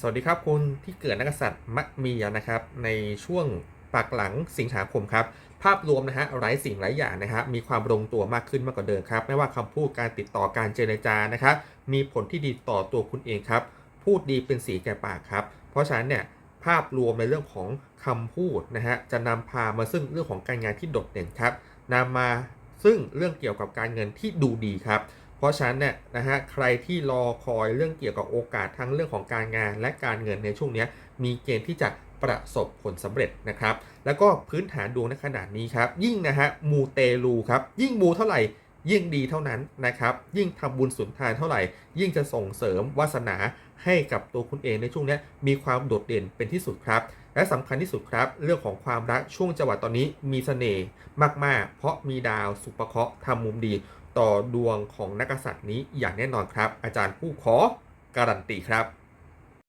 สวัสดีครับคุณที่เกิดนักษัตริย์มะเมียนะครับในช่วงปักหลังสิงหาคมครับภาพรวมนะฮะไร้สิ่งไร้อย่างนะครับมีความลงตัวมากขึ้นมากกว่าเดิมครับไม่ว่าคำพูดการติดต่อการเจรจานะครับมีผลที่ดีต่อตัวคุณเองครับพูดดีเป็นสีแก่ปากครับเพราะฉะนั้นเนี่ยภาพรวมในเรื่องของคำพูดนะฮะจะนำพามาซึ่งเรื่องของการงานที่โดดเด่นครับนำมาซึ่งเรื่องเกี่ยวกับการเงินที่ดูดีครับ เพราะฉะนั้นเนี่ยนะฮะใครที่รอคอยเรื่องเกี่ยวกับโอกาสทั้งเรื่องของการงานและการเงินในช่วงนี้มีเกณฑ์ที่จะประสบผลสำเร็จนะครับ แล้วก็พื้นฐานดวงในขนาดนี้ครับ ยิ่งนะฮะมูเตลูครับ ยิ่งมูเท่าไหร่ ยิ่งดีเท่านั้นนะครับ ยิ่งทำบุญสุนทานเท่าไหร่ ยิ่งจะส่งเสริมวาสนาให้กับตัวคุณเองในช่วงนี้มีความโดดเด่นเป็นที่สุดครับ และสำคัญที่สุดครับ เรื่องของความรักช่วงจังหวะตอนนี้มีเสน่ห์มาก ๆ เพราะมีดาวสุภเคราะห์ทำมุมดี ต่อดวงของนักกษัตริย์นี้อย่างแน่นอนครับ อาจารย์ผู้ขอการันตีครับ